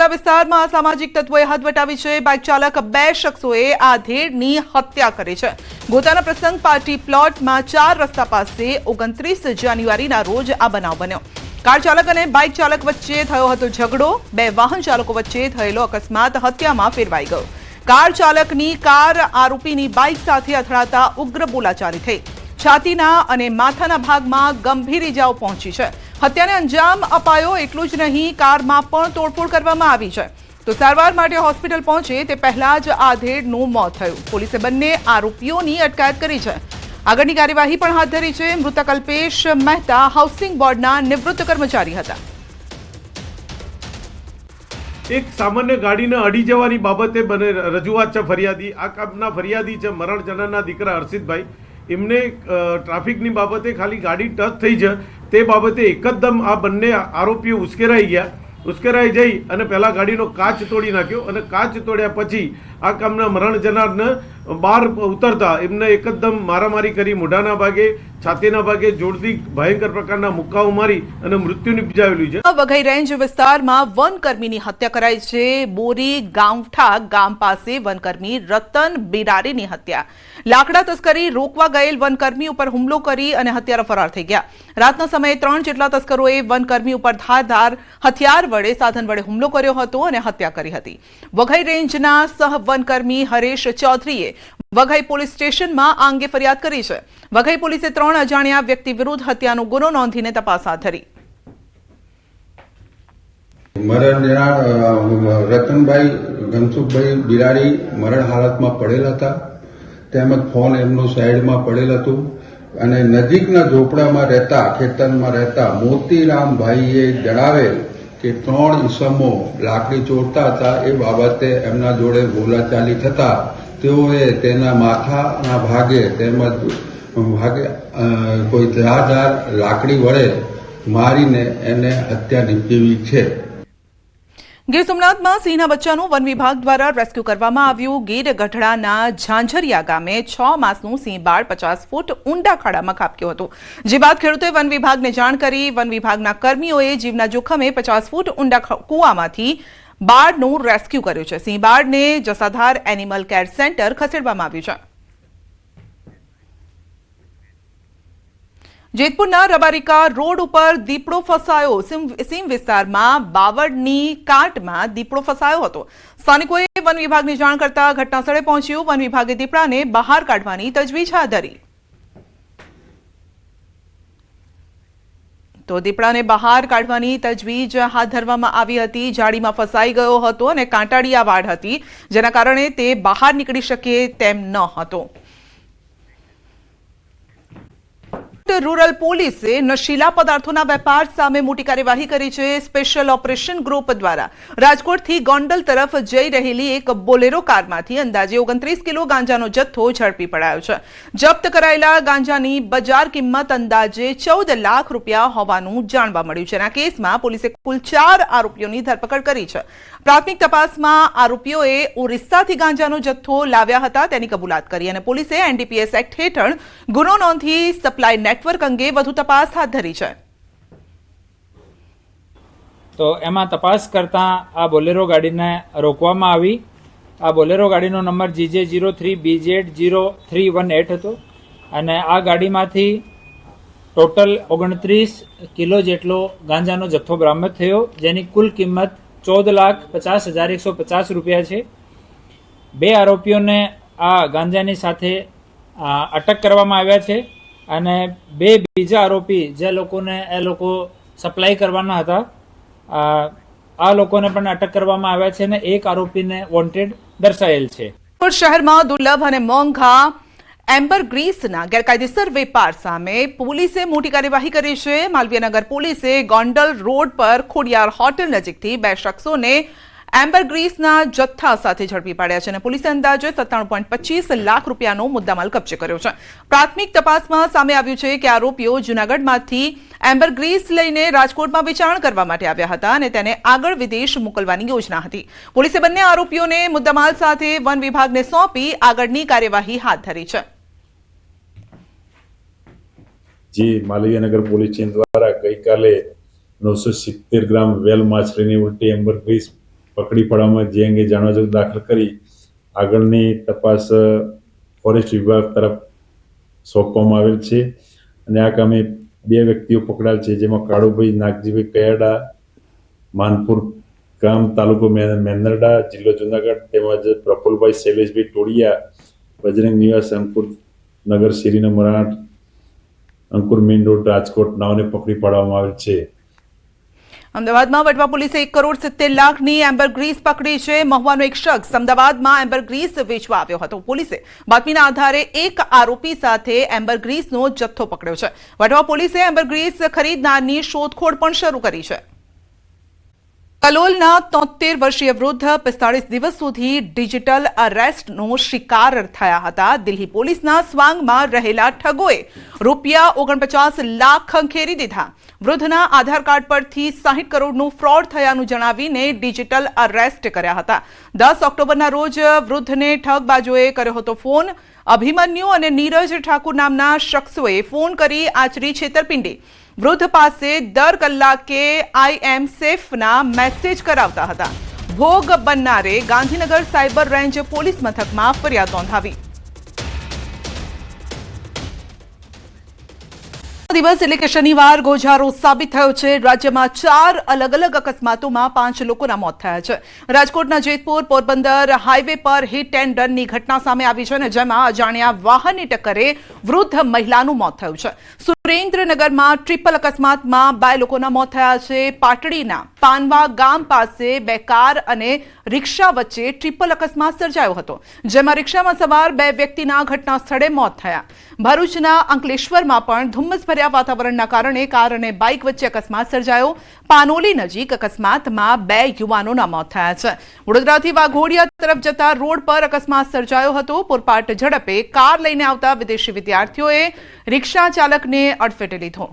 રાજુલા વિસ્તારમાં અસામાજિક તત્વોએ હદ વટાવી છે. બાઇક ચાલક બે શખ્સોએ આધેડની હત્યા કરી છે. ગોતાના પ્રસંગ પાર્ટી પ્લોટમાં ચાર રસ્તા પાસે ઓગણત્રીસ જાન્યુઆરીના રોજ આ બનાવ બન્યો. કાર ચાલક અને બાઇક ચાલક વચ્ચે થયો હતો ઝઘડો. બે વાહન ચાલકો વચ્ચે થયેલો અકસ્માત હત્યામાં ફેરવાઈ ગયો. કાર ચાલકની કાર આરોપીની બાઇક સાથે અથડાતા ઉગ્ર બોલાચાલી થઈ. છાતીના અને માથાના ભાગમાં ગંભીર ઇજાઓ પહોંચી છે. હત્યાને અંજામ અપાયો એટલું જ નહીં, કારમાં પણ તોડફોડ કરવામાં આવી છે. તો સારવાર માટે હોસ્પિટલ પહોંચે તે પહેલા જ આધેડનું મોત થયું. પોલીસે બંને આરોપીઓની અટકાયત કરી છે. આગળની કાર્યવાહી પણ હાથ ધરી છે. મૃતક અલ્પેશ મહેતા હાઉસિંગ બોર્ડના નિવૃત્ત કર્મચારી હતા. એક સામાન્ય ગાડીને અડી જવાની બાબતે બને રજૂઆત છે ફરિયાદી. આ કામના ફરિયાદી છે મરણ જનના દીકરા હર્ષિતભાઈ. એમને ટ્રાફિકની બાબતે ખાલી ગાડી ટચ થઈ છે. તે બાબતે એકદમ આ બંને આરોપીઓ ઉશ્કેરાઈ ગયા. ઉશ્કેરાઈ જઈ અને પહેલા ગાડીનો કાચ તોડી નાખ્યો અને કાચ તોડ્યા પછી આ કામના મરણ જનારને બહાર ઉતરતા એમને એકદમ મારામારી કરી, મોઢાના ભાગે, છાતીના ભાગે જોરથી ભયંકર પ્રકારના મુક્કાઓ મારી અને મૃત્યુ નિપજાવેલું છે. વઘઈ રેન્જ વિસ્તારમાં વનકર્મીની હત્યા કરાઈ છે. બોરી ગામઠા ગામ પાસે વનકર્મી રતન બિરારીની હત્યા. લાકડા તસ્કરી રોકવા ગયેલ વનકર્મી ઉપર હુમલો કરી અને હત્યારા ફરાર થઈ ગયા. રાતના સમયે ત્રણ જેટલા તસ્કરોએ વનકર્મી ઉપર ધારધાર હથિયાર વડે, સાધન વડે હુમલો કર્યો હતો અને હત્યા કરી હતી. વઘઈ રેન્જના સહ વનકર્મી હરેશ ચૌધરીએ વઘઈ પોલીસ સ્ટેશનમાં આ અંગે ફરિયાદ કરી છે. વઘઈ પોલીસે ત્રણ અજાણ્યા વ્યક્તિ વિરુદ્ધ હત્યાનો ગુનો નોંધીને તપાસ હાથ ધરી. મરણ જણા રતનભાઈ, ગનસુખભાઈ બિરાડી મરણ હાલતમાં પડેલ હતા. તેમજ ફોન એમનું સાઈડમાં પડેલ હતું. અને નજીકના ઝોપડામાં રહેતા, ખેતરમાં રહેતા મોતીરામભાઈએ જણાવેલ કે ત્રણ ઈસમો લાકડી ચોરતા હતા, એ બાબતે એમના જોડે બોલાચાલી થતા, તેઓએ તેના માથાના ભાગે તેમજ ભાગે કોઈ ધારદાર લાકડી વડે મારીને એને હત્યા નીપજેવી છે. ગીર સોમનાથમાં સિંહના બચ્ચાનું વન વિભાગ દ્વારા રેસ્ક્યુ કરવામાં આવ્યું. ગીર ગઢડાના ઝાંઝરિયા ગામે છ માસનું સિંહ બાળ પચાસ ફૂટ ઊંડા ખાડામાં ખાબક્યું હતું. જે બાદ ખેડૂતોએ વન વિભાગને જાણ કરી, વન વિભાગના કર્મીઓએ જીવના જોખમે પચાસ ફૂટ ઊંડા કૂવામાંથી બાળનું રેસ્ક્યુ કર્યું છે. સિંહ બાળને જસાધાર એનિમલ કેર સેન્ટર ખસેડવામાં આવ્યું છે. જેતપુરના રબારિકા રોડ ઉપર દીપડો ફસાયો. સીમ વિસ્તારમાં બાવળની કાટમાં દીપડો ફસાયો હતો. સ્થાનિકોએ વન વિભાગની જાણ કરતા ઘટનાસ્થળે પહોંચ્યું. વન વિભાગે દીપડાને બહાર કાઢવાની તજવીજ હાથ ધરી. તો દીપડાને બહાર કાઢવાની તજવીજ હાથ ધરવામાં આવી હતી. જાળીમાં ફસાઈ ગયો હતો અને કાંટાળીયા વાડ હતી. જેના કારણે તે બહાર નીકળી શકે તેમ ન હતો. રૂરલ પોલીસે નશીલા પદાર્થોના વેપાર સામે મોટી કાર્યવાહી કરી છે સ્પેશિયલ ઓપરેશન ગ્રુપ દ્વારા. રાજકોટથી ગોંડલ તરફ જઈ રહેલી એક બોલેરો કારમાંથી અંદાજે ઓગણત્રીસ કિલો ગાંજાનો જથ્થો ઝડપી પડાયો છે. જપ્ત કરાયેલા ગાંજાની બજાર કિંમત અંદાજે ચૌદ લાખ રૂપિયા હોવાનું જાણવા મળ્યું છે આ કેસમાં પોલીસે કુલ ચાર આરોપીઓની ધરપકડ કરી છે. પ્રાથમિક તપાસમાં આરોપીઓએ ઓરિસ્સાથી ગાંજાનો જથ્થો લાવ્યા હતા, તેની કબૂલાત કરી અને પોલીસે એનડીપીએસ એક્ટ હેઠળ ગુનો નોંધી સપ્લાય નેટવર્ક અંગે વધુ તપાસ હાથ ધરી છે. તો એમાં તપાસ કરતાં આ બોલેરો ગાડીને રોકવામાં આવી. આ બોલેરો ગાડીનો number GJ zero three BZ zero three one eight હતો અને આ ગાડીમાંથી ટોટલ ઓગણત્રીસ કિલો જેટલો ગાંજાનો જથ્થો બરામદ થયો, જેની કુલ કિંમત ચૌદ લાખ પચાસ હજાર એકસો પચાસ રૂપિયા છે. બે આરોપીઓને આ ગાંજાની સાથે અટક કરવામાં આવ્યા છે. અને બે બીજા આરોપી જે લોકોને એ લોકો સપ્લાય કરવાના હતા આ લોકોને પણ અટક કરવામાં આવ્યા છે અને એક આરોપીને વોન્ટેડ દર્શાયેલ છે. શહેરમાં દુર્લભ અને મોંઘા એમ્બર ગ્રીસના ગેરકાયદેસર વેપાર સામે પોલીસે મોટી કાર્યવાહી કરી છે. માલવીયનગર પોલીસે ગોંડલ રોડ પર ખોડિયાર હોટેલ નજીકથી બે શખ્સોને એમ્બર ગ્રીસના જથ્થા સાથે ઝડપી પાડ્યા છે અને પોલીસે અંદાજે સત્તાણું લાખ રૂપિયાનો મુદ્દામાલ કબજે કર્યો છે. પ્રાથમિક તપાસમાં સામે આવ્યું છે કે આરોપીઓ જૂનાગઢમાંથી એમ્બર ગ્રીસ લઈને રાજકોટમાં વેચાણ કરવા માટે આવ્યા હતા અને તેને આગળ વિદેશ મોકલવાની યોજના હતી. પોલીસે બંને આરોપીઓને મુદ્દામાલ સાથે વન વિભાગને સોંપી આગળની કાર્યવાહી હાથ ધરી છે. જે, માલવીયનગર પોલીસ સ્ટેશન દ્વારા ગઈકાલે નવસો સિત્તેર ગ્રામ વેલ માછલીની ઉલટી એમ્બર ગ્રીસ પકડી પાડવામાં જે અંગે જાણવા જરૂર દાખલ કરી આગળની તપાસ ફોરેસ્ટ વિભાગ તરફ સોંપવામાં આવેલ છે. અને આ કામે બે વ્યક્તિઓ પકડાયેલ છે, જેમાં કાળુભાઈ નાગજીભાઈ કયાડા, માનપુર ગામ તાલુકો મેંદરડા જિલ્લો જુનાગઢ તેમજ પ્રફુલભાઈ શૈલેષભાઈ ટોળિયા, બજરંગ નિવાસ અંકુર નગર શેરી મરાઠ અંકુર મેઇન રોડ, રાજકોટ નાવને પકડી પાડવામાં આવેલ છે. અમદાવાદમાં વટવા પોલીસે એક કરોડ સિત્તેર લાખની એમ્બર ગ્રીસ પકડી છે. મહુવાનો એક શખ્સ અમદાવાદમાં એમ્બર ગ્રીસ વેચવા આવ્યો હતો. પોલીસે બાતમીના આધારે એક આરોપી સાથે એમ્બર ગ્રીસનો જથ્થો પકડ્યો છે. વટવા પોલીસે એમ્બર ગ્રીસ ખરીદનારની શોધખોળ પણ શરૂ કરી છે. કલોલના તોતેર વર્ષીય વૃદ્ધ પિસ્તાળીસ દિવસ સુધી ડિજિટલ અરેસ્ટનો શિકાર થયા હતા. દિલ્હી પોલીસના સ્વાંગમાં રહેલા ઠગોએ રૂપિયા ઓગણપચાસ લાખ ખંખેરી દીધા. વૃદ્ધના આધાર કાર્ડ પરથી સાહીઠ કરોડનું ફ્રોડ થયાનું જણાવીને ડિજિટલ અરેસ્ટ કર્યા હતા. દસ ઓક્ટોબરના રોજ વૃદ્ધને ઠગબાજોએ કર્યો હતો ફોન. અભિમન્યુ અને નીરજ ઠાકુર નામના શખ્સોએ ફોન કરી આચરી છેતરપિંડી. વૃદ્ધ પાસે દર કલાકે આઈ એમ સેફના મેસેજ કરાવતા હતા. ભોગ બનનારે ગાંધીનગર સાયબર રેન્જ પોલીસ મથકમાં ફરિયાદ નોંધાવી. દિવસ એટલે કે શનિવાર ગોઝારો સાબિત થયો છે. રાજ્યમાં ચાર અલગ અલગ અકસ્માતોમાં પાંચ લોકોના મોત થયા છે. રાજકોટના જેતપુર પોરબંદર હાઈવે પર હિટ એન્ડ રનની ઘટના સામે આવી છે અને જેમાં અજાણ્યા વાહનની ટક્કરે વૃદ્ધ મહિલાનું મોત થયું છે. સુરેન્દ્રનગરમાં ટ્રિપલ અકસ્માતમાં બે લોકોના મોત થયા છે. પાટડીના પાનવા ગામ પાસે બે કાર અને રિક્ષા વચ્ચે ટ્રિપલ અકસ્માત સર્જાયો હતો, જેમાં રિક્ષામાં સવાર બે વ્યક્તિના ઘટના સ્થળે મોત થયા. ભરૂચના અંકલેશ્વરમાં પણ ધુમ્મસભર્યા વાતાવરણના કારણે કાર અને બાઇક વચ્ચે અકસ્માત સર્જાયો. પાનોલી નજીક અકસ્માતમાં બે યુવાનોના મોત થયા છે. વડોદરાથી વાઘોડિયા તરફ જતા રોડ પર અકસ્માત સર્જાયો હતો. પૂરપાટ ઝડપે કાર લઈને આવતા વિદેશી વિદ્યાર્થીઓએ રિક્ષા ચાલકને અડફેટે લીધો.